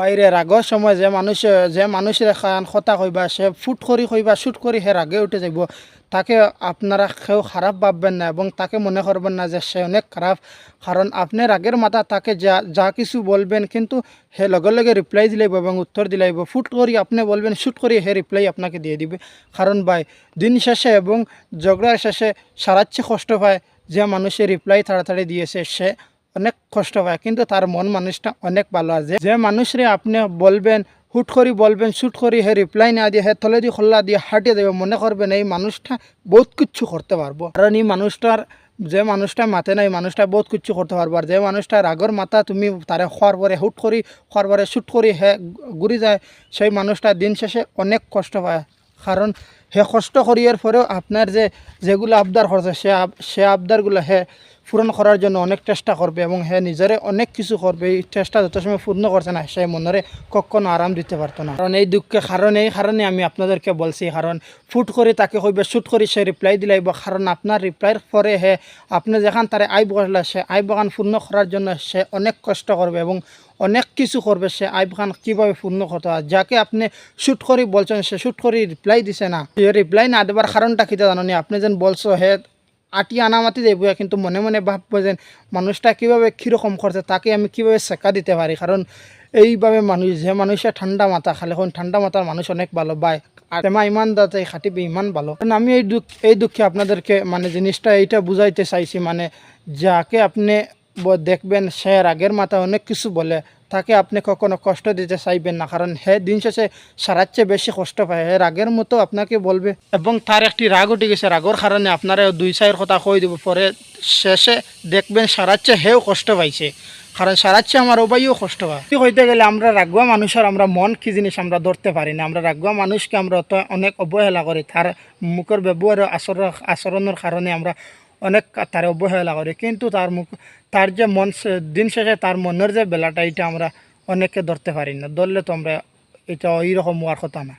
বাইরে রাগর সময় যে মানুষ, যে মানুষের খান কথা কইবা সে ফুট করি কইবা শুট করি হে রাগে উঠে যাইব তাকে আপনারা কেউ খারাপ ভাববেন না এবং তাকে মনে করবেন না যে সে অনেক খারাপ। কারণ আপনি রাগের মাথা তাকে যা যা কিছু বলবেন কিন্তু হে লগে লগে রিপ্লাই দিলাইব এবং উত্তর দিলাইব ফুট করি আপনি বলবেন শুট করি হে রিপ্লাই আপনাকে দিয়ে দিবে। কারণ ভাই, দিন শেষে এবং ঝগড়ার শেষে সারাচ্ছে কষ্ট পায় যে মানুষের রিপ্লাই তাড়াতাড়ি দিয়েছে সে। অনেক কষ্ট পায়, কিন্তু তার মন মানুষটা অনেক ভালো আছে। যে মানুষরে আপনি বলবেন, হুট করি বলবেন শুট করি, হে রিপ্লাই না দিয়ে, হে তলে দিয়ে খোল্লা দিয়ে হাঁটিয়ে দেবে, মনে করবেন এই মানুষটা বহুত কিচ্ছু করতে পারব। কারণ এই মানুষটার, যে মানুষটা মাতে না, এই মানুষটা বহুত কিচ্ছু করতে পারব। আর যে মানুষটা রাগর মাথা তুমি তারে খোয়ার পরে হুট করি, খোয়ার পরে শুট করি, হে ঘুরি যায়, সেই মানুষটা দিন শেষে অনেক কষ্ট পায়। কারণ হে কষ্ট করিয়ার পরেও আপনার যে, যেগুলো আবদার করছে সে সে আবদারগুলো, হে পূরণ করার জন্য অনেক চেষ্টা করবে এবং হে নিজেরে অনেক কিছু করবে। এই চেষ্টা যত সময় পূর্ণ করছে না, সে মନରେ কখনো আরাম দিতে পারতো না। কারণ এই দুঃখে কারণ এই কারণে আমি আপনাদেরকে বলছি কারণ ফুট করে তাকে কইবে শুট করে সে রিপ্লাই দিলাইব কারণ আপনার রিপ্লাইয়ের পরে হে আপনি যেখান তারে আই বসলে সে আই বাগান পূর্ণ করার জন্য সে অনেক কষ্ট করবে এবং অনেক কিছু করবে সে আইব খান কীভাবে পূর্ণ করতে হয় যাকে আপনি শ্যুট করি বলছেন, সে শ্যুট করি রিপ্লাই দিছে না। সে রিপ্লাই না দেবার কারণটা কিতা জানি আপনি যেন বলছো হে আটি আনামাতি দেব কিন্তু মনে মনে ভাববো যে মানুষটা কীভাবে কীরকম করছে তাকে আমি কীভাবে শেখা দিতে পারি কারণ এইভাবে মানুষ যে মানুষে ঠান্ডা মাথা খালে, এখন ঠান্ডা মাথার মানুষ অনেক ভালো বাই আর তেমা ইমান দাতে খাটিবে ইমান ভালো। কারণ আমি এই দুঃখ এই দুঃখে আপনাদেরকে মানে জিনিসটা এইটা বুঝাইতে চাইছি মানে যাকে আপনি দেখবেন সে রাগের মাথা অনেক কিছু বলে। তাকে আপনি কখনো কষ্ট দিতে চাইবেন না, কারণ হে দিন শেষে চেয়ে বেশি কষ্ট পায়। হে রাগের মতো আপনাকে বলবে, এবং তার একটি রাগ উঠে গেছে। রাগর কারণে আপনারা দুই চায়ের কথা কই দেব। পরে শেষে দেখবেন সারার চেয়ে হেও কষ্ট পাইছে। কারণ সারার চেয়ে আমার ওবাইও কষ্ট পায়। হইতে গেলে আমরা রাগুয়া মানুষের আমরা মন কি জিনিস আমরা ধরতে পারি না। আমরা রাগুয়া মানুষকে আমরা অত অনেক অবহেলা করি। তার মুখের ব্যবহার আচরণ আচরণের কারণে আমরা অনেক তার অবহেলা করি। কিন্তু তার মুখ, তার যে মন দিন শেষে তার মনের যে বেলাটা, এটা আমরা অনেককে ধরতে পারি না। ধরলে তো আমরা এটা ওই রকম হওয়ার কথা না।